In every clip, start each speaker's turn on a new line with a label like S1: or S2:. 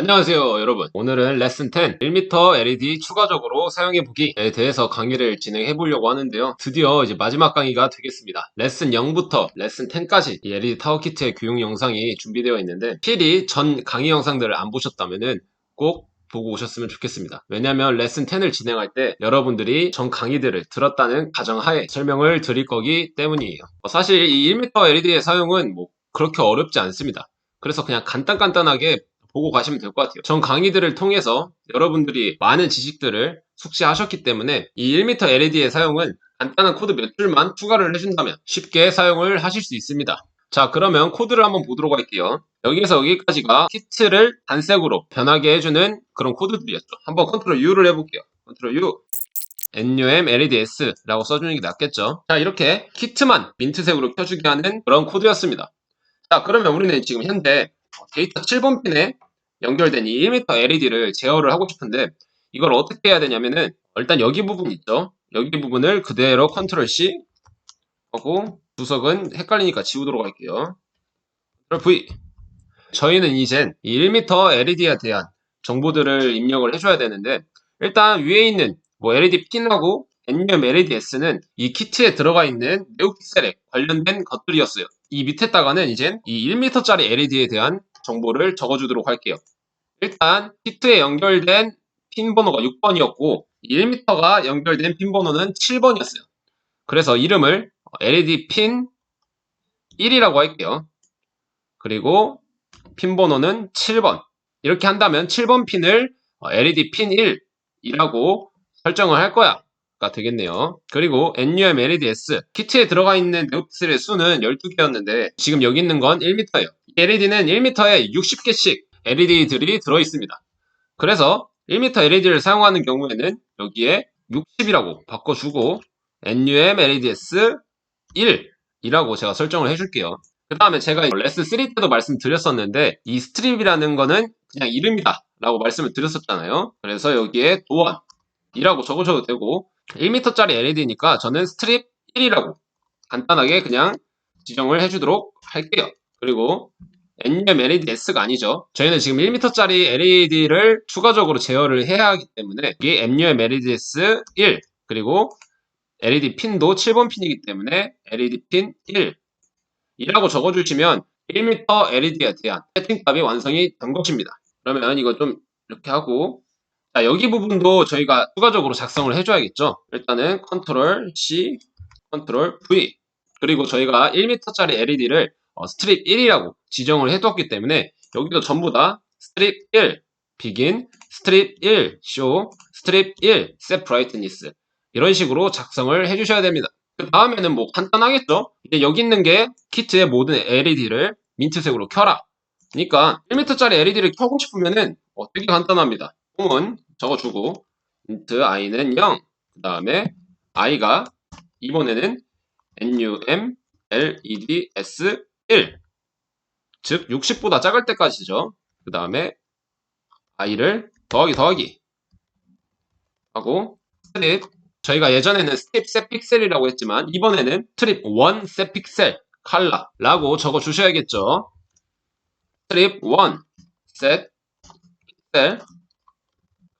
S1: 안녕하세요 여러분 오늘은 레슨 10 1m LED 추가적으로 사용해보기에 대해서 강의를 진행해 보려고 하는데요 드디어 이제 마지막 강의가 되겠습니다 레슨 0부터 레슨 10까지 이 LED 타워 키트의 교육 영상이 준비되어 있는데 필히 전 강의 영상들을 안 보셨다면 꼭 보고 오셨으면 좋겠습니다. 왜냐하면 레슨 10을 진행할 때 여러분들이 전 강의들을 들었다는 가정하에 설명을 드릴 거기 때문이에요. 어, 사실 이 1m LED의 사용은 뭐 그렇게 어렵지 않습니다. 그래서 그냥 간단간단하게 보고 가시면 될 것 같아요. 전 강의들을 통해서 여러분들이 많은 지식들을 숙지하셨기 때문에 이 1m LED의 사용은 간단한 코드 몇 줄만 추가를 해준다면 쉽게 사용을 하실 수 있습니다. 자 그러면 코드를 한번 보도록 할게요. 여기에서 여기까지가 키트를 단색으로 변하게 해주는 그런 코드들이었죠. 한번 컨트롤 U를 해볼게요. 컨트롤 U NUM LEDS라고 써주는 게 낫겠죠. 자 이렇게 키트만 민트색으로 켜주게 하는 그런 코드였습니다. 자 그러면 우리는 지금 현재 데이터 7번 핀에 연결된 이 1m LED를 제어를 하고 싶은데 이걸 어떻게 해야 되냐면은 일단 여기 부분 있죠. 여기 부분을 그대로 컨트롤 C 하고 주석은 헷갈리니까 지우도록 할게요. V 저희는 이젠 이 1m LED에 대한 정보들을 입력을 해줘야 되는데 일단 위에 있는 뭐 LED 핀하고 NUM LEDS는 이 키트에 들어가 있는 네오픽셀에 관련된 것들이었어요. 이 밑에다가는 이젠 이 1m짜리 LED에 대한 정보를 적어주도록 할게요. 일단 키트에 연결된 핀 번호가 6번이었고 1m가 연결된 핀 번호는 7번이었어요. 그래서 이름을 LED 핀 1이라고 할게요. 그리고 핀 번호는 7번. 이렇게 한다면 7번 핀을 LED 핀 1이라고 설정을 할 거야. 가 되겠네요. 그리고 NUM LEDS 키트에 들어가 있는 네오픽셀의 수는 12개였는데 지금 여기 있는 건 1m예요. LED는 1m에 60개씩 LED들이 들어 있습니다. 그래서 1m LED를 사용하는 경우에는 여기에 60이라고 바꿔주고 NUM LEDS 1이라고 제가 설정을 해줄게요. 그 다음에 제가 레슨 3 때도 말씀드렸었는데 이 스트립이라는 거는 그냥 이름이다 라고 말씀을 드렸었잖아요. 그래서 여기에 도안이라고 적어줘도 되고 1m짜리 LED니까 저는 스트립 1이라고 간단하게 그냥 지정을 해주도록 할게요. 그리고 NUM LEDS가 아니죠. 저희는 지금 1m짜리 LED를 추가적으로 제어를 해야 하기 때문에 이게 NUM LEDS 1 그리고 LED 핀도 7번 핀이기 때문에 LED 핀 1 이라고 적어주시면 1m LED에 대한 세팅값이 완성이 된 것입니다. 그러면 이거 좀 이렇게 하고 자, 여기 부분도 저희가 추가적으로 작성을 해줘야겠죠. 일단은 컨트롤 C, 컨트롤 V 그리고 저희가 1m짜리 LED를 어, 스트립 1이라고 지정을 해두었기 때문에 여기도 전부 다 스트립 1, begin, 스트립 1, show, 스트립 1, set brightness 이런 식으로 작성을 해주셔야 됩니다. 그 다음에는 뭐 간단하겠죠? 이제 여기 있는 게 키트의 모든 LED를 민트색으로 켜라. 그러니까 1m짜리 LED를 켜고 싶으면은 어, 되게 간단합니다. 홈은 적어주고 int i는 0. 그 다음에 i가 이번에는 num leds 1. 즉 60보다 작을 때까지죠. 그 다음에 i를 더하기 더하기 하고 스트립 저희가 예전에는 스트립 셋 픽셀이라고 했지만 이번에는 스트립 1셋 픽셀 칼라라고 적어 주셔야겠죠. 스트립 1셋 픽셀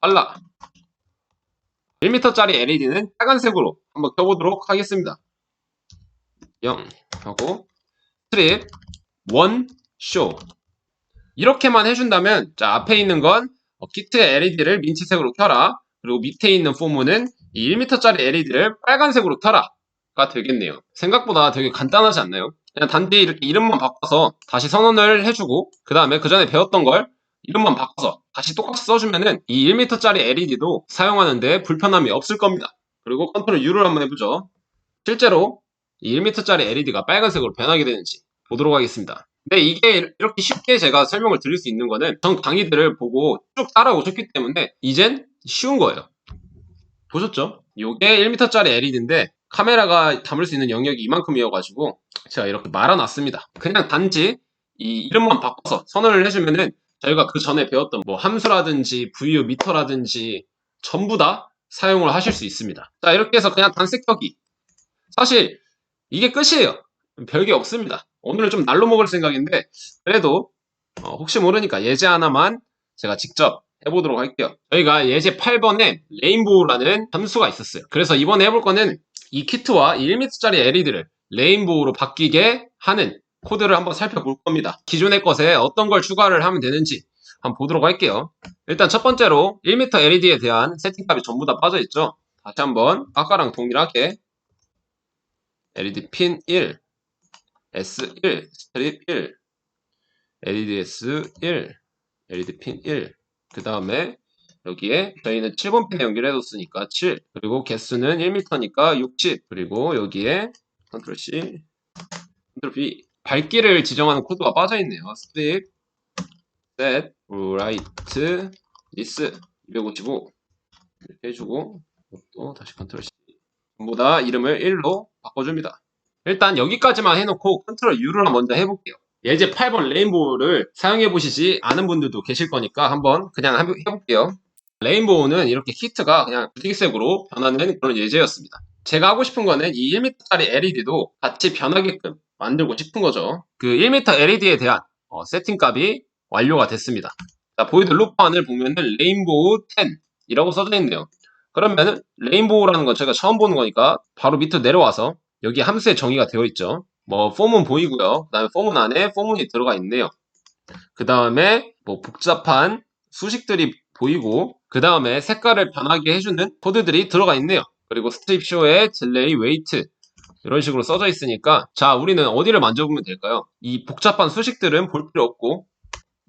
S1: 칼라 1m짜리 LED는 빨간색으로 한번 켜보도록 하겠습니다. 0 하고 스트립 1쇼 이렇게만 해준다면 자 앞에 있는 건 어, 키트의 LED를 민트색으로 켜라 그리고 밑에 있는 포문은 이 1m짜리 LED를 빨간색으로 켜라가 되겠네요. 생각보다 되게 간단하지 않나요? 그냥 단지 이렇게 이름만 바꿔서 다시 선언을 해주고 그 다음에 그 전에 배웠던 걸 이름만 바꿔서 다시 똑같이 써주면은 이 1m짜리 LED도 사용하는데 불편함이 없을 겁니다. 그리고 컨트롤 U를 한번 해보죠. 실제로 이 1m짜리 LED가 빨간색으로 변하게 되는지 보도록 하겠습니다. 근데 이게 이렇게 쉽게 제가 설명을 드릴 수 있는 거는 전 강의들을 보고 쭉 따라오셨기 때문에 이젠 쉬운 거예요. 보셨죠? 이게 1m짜리 LED인데 카메라가 담을 수 있는 영역이 이만큼이어가지고 제가 이렇게 말아놨습니다. 그냥 단지 이 이름만 바꿔서 선언을 해주면은 저희가 그 전에 배웠던 뭐 함수라든지 VU 미터라든지 전부 다 사용을 하실 수 있습니다. 자 이렇게 해서 그냥 단색 켜기 사실 이게 끝이에요. 별게 없습니다. 오늘은 좀 날로 먹을 생각인데 그래도 어, 혹시 모르니까 예제 하나만 제가 직접 해보도록 할게요. 저희가 예제 8번에 레인보우라는 함수가 있었어요. 그래서 이번에 해볼 거는 이 키트와 1m짜리 LED를 레인보우로 바뀌게 하는 코드를 한번 살펴볼 겁니다. 기존의 것에 어떤 걸 추가를 하면 되는지 한번 보도록 할게요. 일단 첫 번째로 1m LED에 대한 세팅값이 전부 다 빠져있죠. 다시 한번 아까랑 동일하게 LED 핀 1, S1, 스트립 1, LED S1, LED 핀 1, 그 다음에 여기에 저희는 7번 핀에 연결해뒀으니까 7, 그리고 개수는 1m니까 60, 그리고 여기에 컨트롤 C, 컨트롤 B, 밝기를 지정하는 코드가 빠져있네요. 스트립, 셋, 라이트, 리스, 255 이렇게 해주고 또 다시 컨트롤 C 전부 다 이름을 1로 바꿔줍니다. 일단 여기까지만 해놓고 컨트롤 U를 먼저 해볼게요. 예제 8번 레인보우를 사용해보시지 않은 분들도 계실 거니까 한번 그냥 해볼게요. 레인보우는 이렇게 키트가 그냥 부직색으로 변하는 그런 예제였습니다. 제가 하고 싶은 거는 이 1m짜리 LED도 같이 변하게끔 만들고 싶은 거죠. 그 1m LED에 대한 어, 세팅 값이 완료가 됐습니다. 자, 보이드 루프안을 보면은 레인보우 10이라고 써져 있네요. 그러면은 레인보우라는 건 제가 처음 보는 거니까 바로 밑으로 내려와서 여기 함수의 정의가 되어 있죠. 뭐 폼은 보이고요. 그 다음에 폼은 안에 폼문이 들어가 있네요. 그 다음에 뭐 복잡한 수식들이 보이고 그 다음에 색깔을 변하게 해주는 코드들이 들어가 있네요. 그리고 스트립쇼의 딜레이 웨이트 이런 식으로 써져 있으니까 자 우리는 어디를 만져보면 될까요? 이 복잡한 수식들은 볼 필요 없고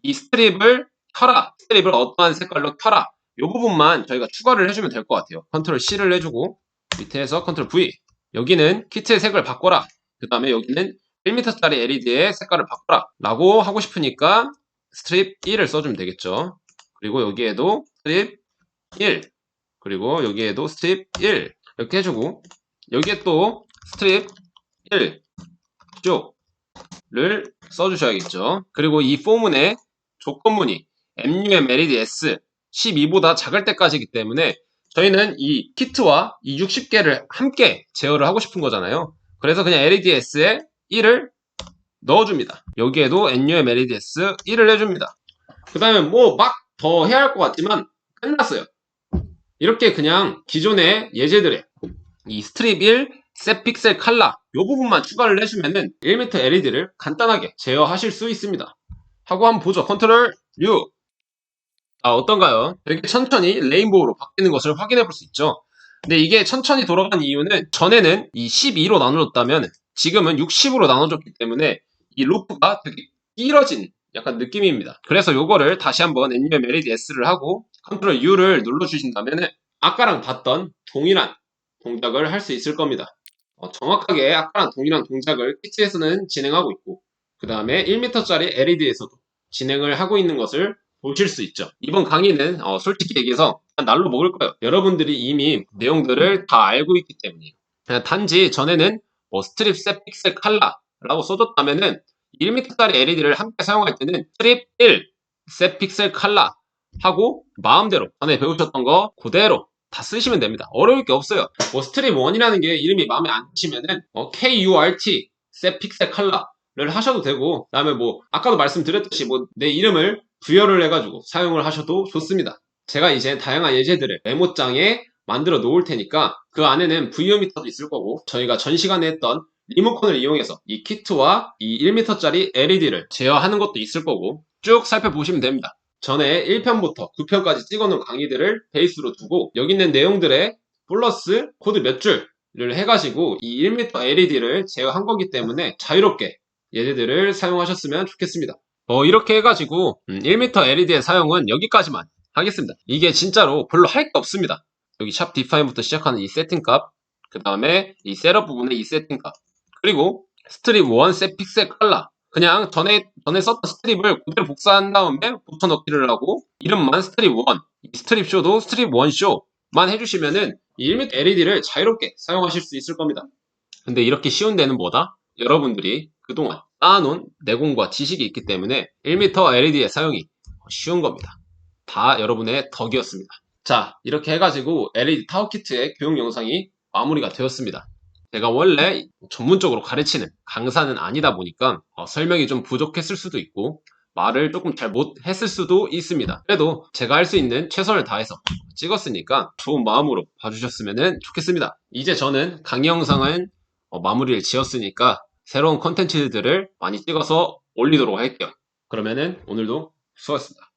S1: 이 스트립을 켜라 스트립을 어떠한 색깔로 켜라 이 부분만 저희가 추가를 해주면 될 것 같아요. 컨트롤 C를 해주고 밑에서 컨트롤 V 여기는 키트의 색을 바꿔라 그 다음에 여기는 1m짜리 LED의 색깔을 바꿔라 라고 하고 싶으니까 스트립 1을 써주면 되겠죠. 그리고 여기에도 스트립 1 그리고 여기에도 스트립 1 이렇게 해주고 여기에 또 스트립 1 쪽을 써주셔야겠죠. 그리고 이 포문의 조건문이 MUM LEDS 12보다 작을 때까지이기 때문에 저희는 이 키트와 이 60개를 함께 제어를 하고 싶은 거잖아요. 그래서 그냥 LEDS에 1을 넣어줍니다. 여기에도 NUM LEDS 1을 해줍니다. 그 다음에 뭐 막 더 해야 할 것 같지만 끝났어요. 이렇게 그냥 기존의 예제들의 이 스트립 1, 셋 픽셀 칼라 이 부분만 추가를 해주면은 1m LED를 간단하게 제어하실 수 있습니다. 하고 한번 보죠. 컨트롤 U 아 어떤가요? 이렇게 천천히 레인보우로 바뀌는 것을 확인해 볼 수 있죠. 근데 이게 천천히 돌아간 이유는 전에는 이 12로 나눠졌다면 지금은 60으로 나눠졌기 때문에 이 루프가 되게 길어진 약간 느낌입니다. 그래서 요거를 다시 한번 NUM LEDS를 하고 컨트롤 U를 눌러주신다면 아까랑 봤던 동일한 동작을 할 수 있을 겁니다. 어, 정확하게 아까랑 동일한 동작을 키트에서는 진행하고 있고 그 다음에 1m짜리 LED에서도 진행을 하고 있는 것을 보실 수 있죠. 이번 강의는 어, 솔직히 얘기해서 날로 먹을 거예요. 여러분들이 이미 내용들을 다 알고 있기 때문이에요. 그냥 단지 전에는 뭐 스트립 셋 픽셀 칼라라고 써줬다면은 1m짜리 LED를 함께 사용할 때는 스트립 1 셋 픽셀 칼라 하고 마음대로 전에 배우셨던 거 그대로 다 쓰시면 됩니다. 어려울 게 없어요. 뭐 스트립 1이라는 게 이름이 마음에 안 드시면은 어, KURT 셋 픽셀 칼라를 하셔도 되고 그다음에 뭐 아까도 말씀드렸듯이 뭐 내 이름을 부여를 해가지고 사용을 하셔도 좋습니다. 제가 이제 다양한 예제들을 메모장에 만들어 놓을 테니까 그 안에는 부이오미터도 있을 거고 저희가 전 시간에 했던 리모컨을 이용해서 이 키트와 이 1m짜리 LED를 제어하는 것도 있을 거고 쭉 살펴보시면 됩니다. 전에 1편부터 9편까지 찍어놓은 강의들을 베이스로 두고 여기 있는 내용들의 플러스 코드 몇 줄을 해가지고 이 1m LED를 제어한 거기 때문에 자유롭게 예제들을 사용하셨으면 좋겠습니다. 어, 이렇게 해가지고 1m 음, LED의 사용은 여기까지만 하겠습니다. 이게 진짜로 별로 할 게 없습니다. 여기 샵 디파인부터 시작하는 이 세팅 값 그 다음에 이 셋업 부분의 이 세팅 값 그리고 스트립 1 셋 픽셀 칼라 그냥 전에 전에 썼던 스트립을 그대로 복사한 다음에 붙여넣기를 하고 이름만 스트립 1 스트립 쇼도 스트립 1 쇼만 해주시면은 이 1m LED를 자유롭게 사용하실 수 있을 겁니다. 근데 이렇게 쉬운 데는 뭐다? 여러분들이 그동안 쌓아놓은 내공과 지식이 있기 때문에 1m LED의 사용이 쉬운 겁니다. 다 여러분의 덕이었습니다. 자 이렇게 해가지고 LED 타워 키트의 교육 영상이 마무리가 되었습니다. 제가 원래 전문적으로 가르치는 강사는 아니다 보니까 어, 설명이 좀 부족했을 수도 있고 말을 조금 잘 못했을 수도 있습니다. 그래도 제가 할 수 있는 최선을 다해서 찍었으니까 좋은 마음으로 봐주셨으면 좋겠습니다. 이제 저는 강의 영상은 어, 마무리를 지었으니까 새로운 컨텐츠들을 많이 찍어서 올리도록 할게요. 그러면은 오늘도 수고하셨습니다.